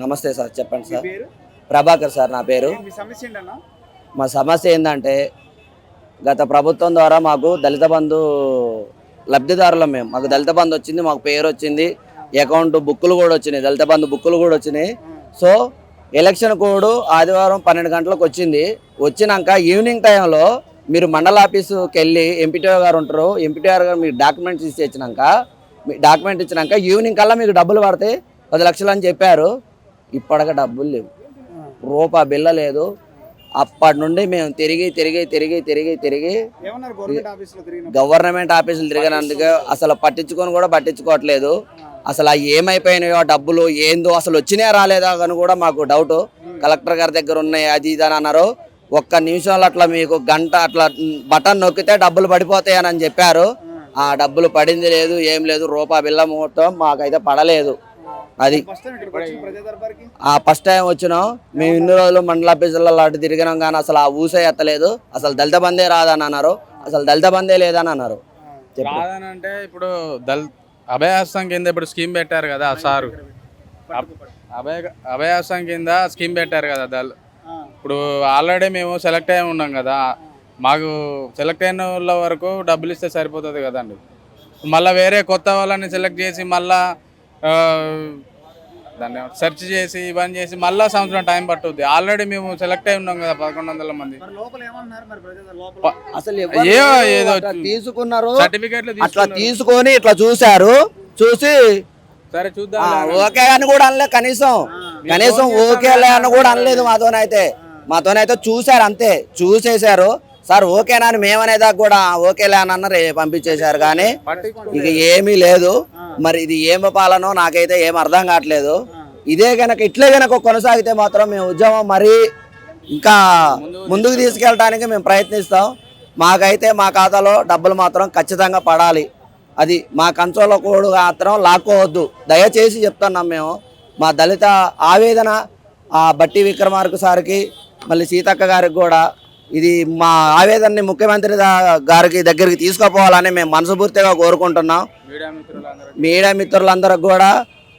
నమస్తే సార్ చెప్పండి సార్. పేరు? ప్రభాకర్ సార్ నా పేరు. మీ సమస్య ఏంటంటే గత ప్రభుత్వం ద్వారా మాకు దళిత బంధు లబ్ధిదారులం మేము మాకు దళిత బంధు వచ్చింది మాకు పేరు వచ్చింది అకౌంట్ బుక్కులు కూడా వచ్చినాయి దళిత బంధు బుక్కులు కూడా వచ్చినాయి. సో ఎలక్షన్ కోడ్ ఆదివారం పన్నెండు గంటలకు వచ్చింది. వచ్చినాక ఈవినింగ్ టైంలో మీరు మండల ఆఫీసుకి వెళ్ళి ఎంపీటీఓ గారు ఉంటారు ఎంపీటీఓ గారు మీకు డాక్యుమెంట్స్ ఇచ్చి ఇచ్చినాక మీ డాక్యుమెంట్ ఇచ్చినాక ఈవినింగ్ కల్లా మీకు డబ్బులు పడతాయి. పది లక్షలు అని చెప్పారు. ఇప్పటికే డబ్బులు లేవు. రూపా బిల్ల లేదు. అప్పటి నుండి మేము తిరిగి తిరిగి తిరిగి తిరిగి తిరిగి గవర్నమెంట్ ఆఫీసులు తిరిగినందుకు అసలు పట్టించుకొని కూడా పట్టించుకోవట్లేదు. అసలు ఏమైపోయినాయో డబ్బులు ఏందో అసలు వచ్చినాయా రాలేదా అని కూడా మాకు డౌట్ కలెక్టర్ గారి దగ్గర ఉన్నాయి అది ఇది అని అన్నారు. ఒక్క నిమిషంలో అట్లా మీకు గంట అట్లా బటన్ నొక్కితే డబ్బులు పడిపోతాయని అని చెప్పారు ఆ డబ్బులు పడింది లేదు ఏం లేదు రూపా బిల్ల ముహూర్తం మాకైతే పడలేదు. అది ఆ ఫస్ట్ టైం వచ్చినాం. మేము ఇన్ని రోజులు మండల ఆఫీసులలో అటు తిరిగినాం కానీ అసలు ఆ ఊసే ఎత్తలేదు. అసలు దళిత బందే రాదని అన్నారు. అసలు దళిత బందే లేదని అన్నారు. రాదనంటే ఇప్పుడు దల్ అభయహస్తం కింద ఇప్పుడు స్కీమ్ పెట్టారు కదా ఆ సారు. అభయ అభయహస్తం కింద స్కీమ్ పెట్టారు కదా దల్ ఆ, ఇప్పుడు ఆల్రెడీ మేము సెలెక్ట్ అయి ఉన్నాం కదా. మాకు సెలెక్ట్ అయిన వాళ్ళ వరకు డబ్బులు ఇస్తే సరిపోతుంది కదండి. మళ్ళీ వేరే కొత్త వాళ్ళని సెలెక్ట్ చేసి మళ్ళా దాన్ని సెర్చ్ చేసి ఇవన్నీ చేసి మళ్ళీ సంవత్సరం టైం పట్టుద్ది. ఆల్రెడీ మేము సెలెక్ట్ అయి ఉన్నాం కదా పదకొండు వందల మంది. అసలు తీసుకున్నారు? సర్టిఫికేట్లు అట్లా. తీసుకొని ఇట్లా చూశారు. చూసి సరే చూద్దాం ఓకే అని కూడా అనలే కనీసం. కనీసం ఓకేలే అని కూడా అనలేదు మాతోనైతే. మాతోనైతే చూశారు అంతే. చూసేశారు. సార్ ఓకేనా అని మేమనేదాకా కూడా ఓకేలే అని అన్నారు పంపించేశారు కానీ ఇక ఏమీ లేదు. మరి ఇది ఏం పాలనో నాకైతే ఏం అర్థం కావట్లేదు. ఇదే గనక ఇట్లే గనక కొనసాగితే మాత్రం మేము ఉద్యమం మరీ ఇంకా ముందుకు తీసుకెళ్ళడానికి మేము ప్రయత్నిస్తాం. మాకైతే మా ఖాతాలో డబ్బులు మాత్రం ఖచ్చితంగా పడాలి. అది మా కంచోల కోడు మాత్రం లాక్కోవద్దు. దయచేసి చెప్తున్నాం మేము. మా దళిత ఆవేదన ఆ బట్టి విక్రమార్క సార్కి మళ్ళీ సీతక్క గారికి కూడా ఇది మా ఆవేదనని ముఖ్యమంత్రి గారికి దగ్గరికి తీసుకుపోవాలని మేము మనస్ఫూర్తిగా కోరుకుంటున్నాం. మీడియా మిత్రులందరూ మీడియా మిత్రులందరికి కూడా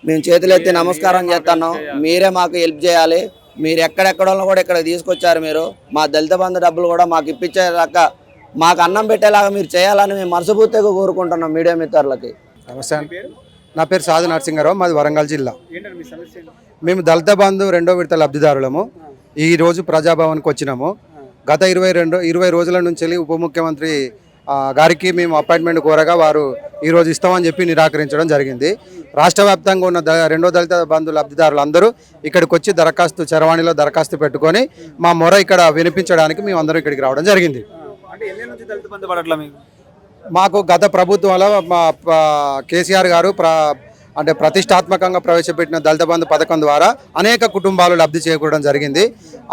మేము చేతులెత్తి నమస్కారం చేస్తున్నాం. మీరే మాకు హెల్ప్ చేయాలి. మీరు ఎక్కడెక్కడో కూడా ఇక్కడ తీసుకొచ్చారు మీరు. మా దళిత బంధు డబ్బులు కూడా మాకు ఇప్పించేదాకా మాకు అన్నం పెట్టేలాగా మీరు చేయాలని మేము మనస్ఫూర్తిగా కోరుకుంటున్నాం మీడియా మిత్రులకి. నమస్తే నా పేరు సాధు నరసింహారావు మాది వరంగల్ జిల్లా? మేము దళిత బంధు రెండో విడత లబ్ధిదారులము. ఈ రోజు ప్రజాభవన్కి వచ్చినాము. గత ఇరవై రెండు ఇరవై రోజుల నుంచి వెళ్ళి ఉప ముఖ్యమంత్రి గారికి మేము అపాయింట్మెంట్ కోరగా వారు ఈ రోజు ఇస్తామని చెప్పి నిరాకరించడం జరిగింది. రాష్ట్ర వ్యాప్తంగా ఉన్న రెండో దళిత బంధు లబ్ధిదారులు అందరూ ఇక్కడికి వచ్చి దరఖాస్తు చరవాణిలో దరఖాస్తు పెట్టుకొని మా మొర ఇక్కడ వినిపించడానికి మేము అందరం ఇక్కడికి రావడం జరిగింది. మీకు? గత ప్రభుత్వంలో మా కేసీఆర్ గారు ప్ర అంటే ప్రతిష్టాత్మకంగా ప్రవేశపెట్టిన దళిత బంధు పథకం ద్వారా అనేక కుటుంబాలు లబ్ధి చేకూరడం జరిగింది.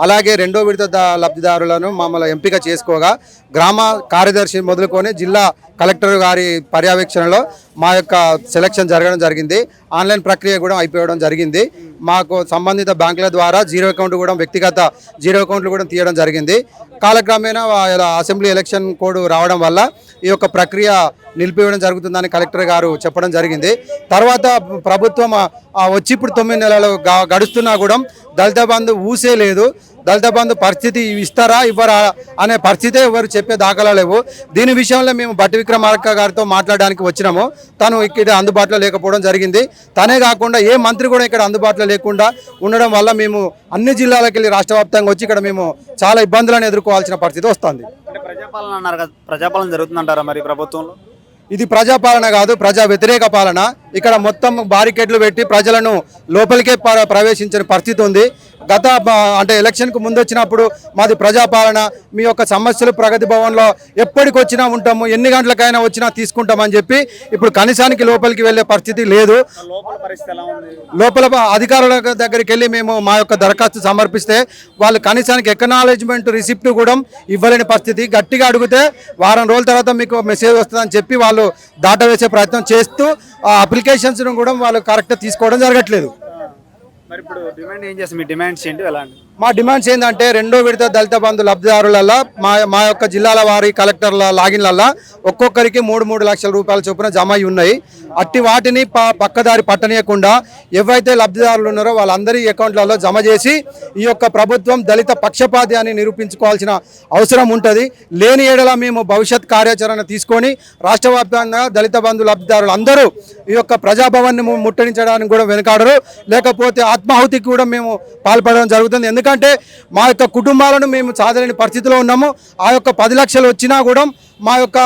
అలాగే రెండో విడత లబ్ధిదారులను మమ్మల్ని ఎంపిక చేసుకోగా గ్రామ కార్యదర్శి మొదలుకొని జిల్లా కలెక్టర్ గారి పర్యవేక్షణలో మా యొక్క సెలక్షన్ జరగడం జరిగింది. ఆన్లైన్ ప్రక్రియ కూడా అయిపోవడం జరిగింది. మాకు సంబంధిత బ్యాంకుల ద్వారా జీరో అకౌంట్ కూడా వ్యక్తిగత జీరో అకౌంట్లు కూడా తీయడం జరిగింది. కాలక్రమేణా అసెంబ్లీ ఎలక్షన్ కోడ్ రావడం వల్ల ఈ యొక్క ప్రక్రియ నిలిపివేయడం జరుగుతుందని కలెక్టర్ గారు చెప్పడం జరిగింది. తర్వాత ప్రభుత్వం వచ్చి ఇప్పుడు తొమ్మిది నెలలు గడుస్తున్నా కూడా దళిత బంధు ఊసే లేదు. దళిత బంధు పరిస్థితి ఇస్తారా ఇవ్వరా అనే పరిస్థితే ఎవరు చెప్పే దాఖలా లేవు. దీని విషయంలో మేము బట్టి విక్రమార్క గారితో మాట్లాడడానికి వచ్చినాము. తను ఇక్కడ అందుబాటులో లేకపోవడం జరిగింది. తనే కాకుండా ఏ మంత్రి కూడా ఇక్కడ అందుబాటులో లేకుండా ఉండడం వల్ల మేము అన్ని జిల్లాలకు వెళ్ళి రాష్ట్ర వ్యాప్తంగా వచ్చి ఇక్కడ మేము చాలా ఇబ్బందులను ఎదుర్కోవాల్సిన పరిస్థితి వస్తుంది. ప్రజాపాలన అన్నారు కదా ప్రజాపాలన జరుగుతుందంటారా మరి ప్రభుత్వంలో? ఇది ప్రజాపాలన కాదు ప్రజా వ్యతిరేక పాలన. ఇక్కడ మొత్తం బారికేడ్లు పెట్టి ప్రజలను లోపలికే ప్రవేశించిన పరిస్థితి ఉంది. గత అంటే ఎలక్షన్కు ముందు వచ్చినప్పుడు మాది ప్రజాపాలన మీ యొక్క సమస్యలు ప్రగతి భవన్లో ఎప్పటికి వచ్చినా ఉంటాము ఎన్ని గంటలకైనా వచ్చినా తీసుకుంటామని చెప్పి ఇప్పుడు కనీసానికి లోపలికి వెళ్ళే పరిస్థితి లేదు. లోపల అధికారుల దగ్గరికి వెళ్ళి మేము మా యొక్క దరఖాస్తు సమర్పిస్తే వాళ్ళు కనీసానికి ఎకనాలజ్మెంట్ రిసిప్ట్ కూడా ఇవ్వలేని పరిస్థితి. గట్టిగా అడిగితే వారం రోజుల తర్వాత మీకు మెసేజ్ వస్తుందని చెప్పి వాళ్ళు దాటవేసే ప్రయత్నం చేస్తూ ఆ అప్లికేషన్స్ను కూడా వాళ్ళు కరెక్ట్గా తీసుకోవడం జరగట్లేదు. మరి ఇప్పుడు డిమాండ్ ఏం చేస్తారు? మీ డిమాండ్స్ ఏంటి? ఎలాంటి మా డిమాండ్స్ ఏంటంటే రెండో విడత దళిత బంధు లబ్ధిదారులల్లో మా మా యొక్క జిల్లాల వారి కలెక్టర్ల లాగిన్లల్లో ఒక్కొక్కరికి మూడు మూడు లక్షల రూపాయల చొప్పున జమ అయి ఉన్నాయి. అట్టి వాటిని పక్కదారి పట్టనీయకుండా ఎవరైతే లబ్ధిదారులు ఉన్నారో వాళ్ళందరి అకౌంట్లలో జమ చేసి ఈ యొక్క ప్రభుత్వం దళిత పక్షపాతి అని నిరూపించుకోవాల్సిన అవసరం ఉంటుంది. లేని ఏడల మేము భవిష్యత్ కార్యాచరణ తీసుకొని రాష్ట్ర వ్యాప్తంగా దళిత బంధు లబ్ధిదారులు అందరూ ఈ యొక్క ప్రజాభవన్ని ముట్టడించడానికి కూడా వెనుకాడరు. లేకపోతే ఆత్మాహుతికి కూడా మేము పాల్పడడం జరుగుతుంది. ఎందుకంటే మా యొక్క కుటుంబాలను మేము సాధలేని పరిస్థితిలో ఉన్నాము. ఆ యొక్క పది లక్షలు వచ్చినా కూడా మా యొక్క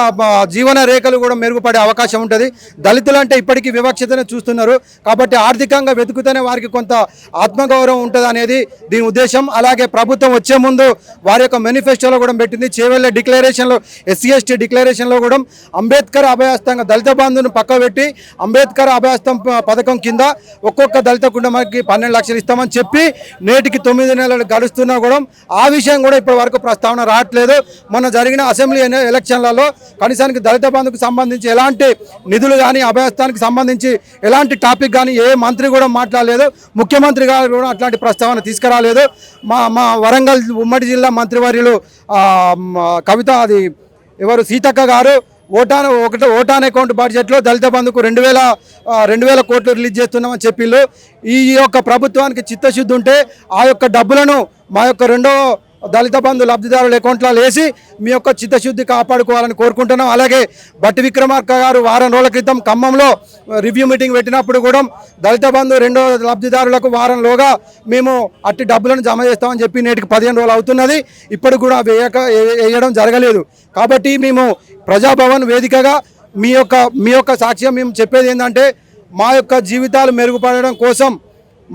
జీవన రేఖలు కూడా మెరుగుపడే అవకాశం ఉంటుంది. దళితులు అంటే ఇప్పటికీ వివక్షతనే చూస్తున్నారు. కాబట్టి ఆర్థికంగా వెతుకుతేనే వారికి కొంత ఆత్మగౌరవం ఉంటుంది అనేది దీని ఉద్దేశం. అలాగే ప్రభుత్వం వచ్చే ముందు వారి యొక్క మేనిఫెస్టోలో కూడా పెట్టింది. చేవెళ్ళ డిక్లరేషన్లో ఎస్సీ ఎస్టీ డిక్లరేషన్లో కూడా అంబేద్కర్ అభయాస్తంగా దళిత బంధును పక్కబెట్టి అంబేద్కర్ అభయాస్తం పథకం కింద ఒక్కొక్క దళిత కుటుంబానికి పన్నెండు లక్షలు ఇస్తామని చెప్పి నేటికి తొమ్మిది నెలలు గడుస్తున్నా కూడా ఆ విషయం కూడా ఇప్పటి వరకు ప్రస్తావన రావట్లేదు. మొన్న జరిగిన అసెంబ్లీ ఎలక్షన్ ఎలక్షన్లలో కనీసానికి దళిత బంధుకు సంబంధించి ఎలాంటి నిధులు కానీ అభయస్థానికి సంబంధించి ఎలాంటి టాపిక్ కానీ ఏ మంత్రి కూడా మాట్లాడలేదు. ముఖ్యమంత్రి గారు కూడా అట్లాంటి ప్రస్తావన తీసుకురాలేదు. మా మా వరంగల్ ఉమ్మడి జిల్లా మంత్రివర్యులు కవిత అది ఎవరు? సీతక్క గారు ఓటాన్ ఒకటి ఓటాన్ అకౌంట్ బడ్జెట్లో దళిత బంధుకు రెండు వేల రెండు వేల కోట్లు రిలీజ్ చేస్తున్నామని చెప్పిళ్ళు. ఈ యొక్క ప్రభుత్వానికి చిత్తశుద్ధి ఉంటే ఆ యొక్క డబ్బులను మా యొక్క రెండో దళిత బంధు లబ్ధిదారుల అకౌంట్లో వేసి మీ యొక్క చిత్తశుద్ధి కాపాడుకోవాలని కోరుకుంటున్నాం. అలాగే బట్టి విక్రమార్క గారు వారం రోజుల క్రితం ఖమ్మంలో రివ్యూ మీటింగ్ పెట్టినప్పుడు కూడా దళిత బంధు రెండో లబ్ధిదారులకు వారంలోగా మేము అట్టి డబ్బులను జమ చేస్తామని చెప్పి నేటికి పదిహేను రోజులు అవుతున్నది. ఇప్పుడు కూడా వేయక వేయడం జరగలేదు. కాబట్టి మేము ప్రజాభవన్ వేదికగా మీ యొక్క మీ యొక్క సాక్ష్యం మేము చెప్పేది ఏంటంటే మా యొక్క జీవితాలు మెరుగుపడడం కోసం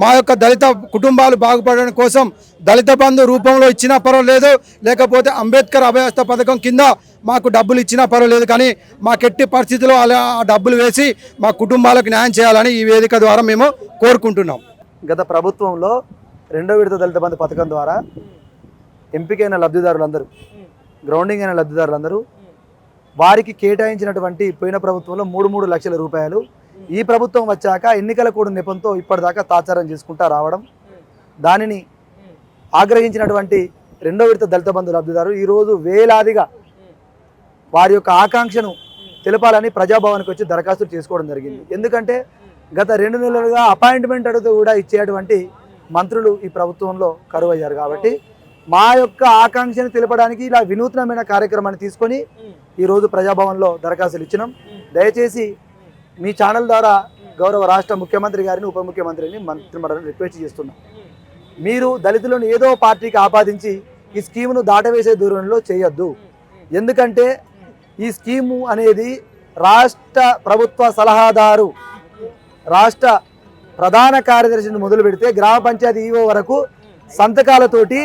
మా యొక్క దళిత కుటుంబాలు బాగుపడడం కోసం దళిత బంధు రూపంలో ఇచ్చినా పర్వాలేదు. లేకపోతే అంబేద్కర్ అభయస్థ పథకం కింద మాకు డబ్బులు ఇచ్చినా పర్వాలేదు. కానీ మాకెట్టి పరిస్థితిలో అలా ఆ డబ్బులు వేసి మా కుటుంబాలకు న్యాయం చేయాలని ఈ వేదిక ద్వారా మేము కోరుకుంటున్నాం. గత ప్రభుత్వంలో రెండో విడత దళిత బంధు పథకం ద్వారా ఎంపికైన లబ్ధిదారులందరూ గ్రౌండింగ్ అయిన లబ్ధిదారులందరూ వారికి కేటాయించినటువంటి పోయిన ప్రభుత్వంలో మూడు మూడు లక్షల రూపాయలు ఈ ప్రభుత్వం వచ్చాక ఎన్నికల కూడా నెపంతో ఇప్పటిదాకా తాచారం చేసుకుంటా రావడం దానిని ఆగ్రహించినటువంటి రెండో విడత దళిత బంధు లబ్ధిదారు ఈరోజు వేలాదిగా వారి యొక్క ఆకాంక్షను తెలపాలని ప్రజాభవన్కి వచ్చి దరఖాస్తు చేసుకోవడం జరిగింది. ఎందుకంటే గత రెండు నెలలుగా అపాయింట్మెంట్ అడుగుతూ కూడా ఇచ్చేటువంటి మంత్రులు ఈ ప్రభుత్వంలో కరువు అయ్యారు కాబట్టి మా యొక్క ఆకాంక్షను తెలపడానికి ఇలా వినూత్నమైన కార్యక్రమాన్ని తీసుకొని ఈరోజు ప్రజాభవన్లో దరఖాస్తులు ఇచ్చినాం. దయచేసి మీ ఛానల్ ద్వారా గౌరవ రాష్ట్ర ముఖ్యమంత్రి గారిని ఉప ముఖ్యమంత్రిని మంత్రిమండలిని రిక్వెస్ట్ చేస్తున్నా. మీరు దళితులను ఏదో పార్టీకి ఆపాదించి ఈ స్కీమును దాటవేసే దూరంలో చేయొద్దు. ఎందుకంటే ఈ స్కీము అనేది రాష్ట్ర ప్రభుత్వ సలహాదారు రాష్ట్ర ప్రధాన కార్యదర్శిని మొదలు పెడితే గ్రామ పంచాయతీ ఈవో వరకు సంతకాలతోటి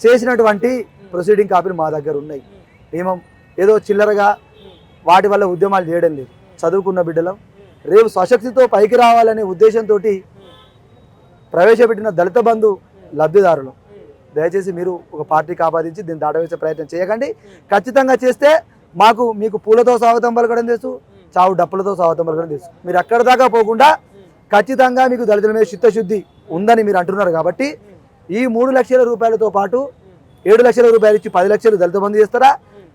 చేసినటువంటి ప్రొసీడింగ్ కాపీలు మా దగ్గర ఉన్నాయి. మేము ఏదో చిల్లరగా వాటి వల్ల ఉద్యమాలు చేయడం లేదు. చదువుకున్న బిడ్డలం. రేపు స్వశక్తితో పైకి రావాలనే ఉద్దేశంతో ప్రవేశపెట్టిన దళిత బంధు లబ్ధిదారులు. దయచేసి మీరు ఒక పార్టీకి ఆపాదించి దీన్ని దాటవేసే ప్రయత్నం చేయకండి. ఖచ్చితంగా చేస్తే మాకు మీకు పూలతో స్వాగతం పలకడం తెలుసు చావు డప్పులతో స్వాగతం పలకడం తెలుసు. మీరు అక్కడ దాకా పోకుండా ఖచ్చితంగా మీకు దళితుల మీద చిత్తశుద్ధి ఉందని మీరు అంటున్నారు కాబట్టి ఈ మూడు లక్షల రూపాయలతో పాటు ఏడు లక్షల రూపాయలు ఇచ్చి పది లక్షలు దళిత బంధు చేస్తారా?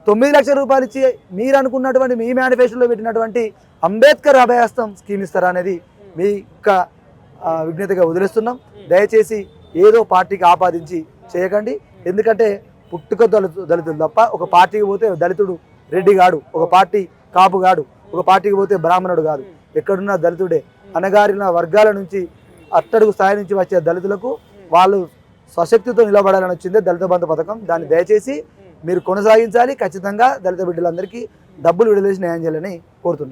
తొమ్మిది లక్షల రూపాయలు ఇచ్చి మీరు అనుకున్నటువంటి మీ మేనిఫెస్టోలో పెట్టినటువంటి అంబేద్కర్ అభయాస్తం స్కీమ్ ఇస్తారా అనేది మీ యొక్క విజ్ఞతగా వదిలేస్తున్నాం. దయచేసి ఏదో పార్టీకి ఆపాదించి చేయకండి. ఎందుకంటే పుట్టుక దళితు దళితులు తప్ప ఒక పార్టీకి పోతే దళితుడు రెడ్డి గాడు ఒక పార్టీ కాపు గాడు ఒక పార్టీకి పోతే బ్రాహ్మణుడు కాదు. ఎక్కడున్న దళితుడే. అనగారిన వర్గాల నుంచి అట్టడుగు స్థాయి నుంచి వచ్చే దళితులకు వాళ్ళు స్వశక్తితో నిలబడాలని వచ్చిందే దళిత బంధు పథకం. దాన్ని దయచేసి మీరు కొనసాగించాలి. ఖచ్చితంగా దళిత బిడ్డలందరికీ డబ్బులు విడుదల చేసి న్యాయం చేయాలని కోరుతున్నాను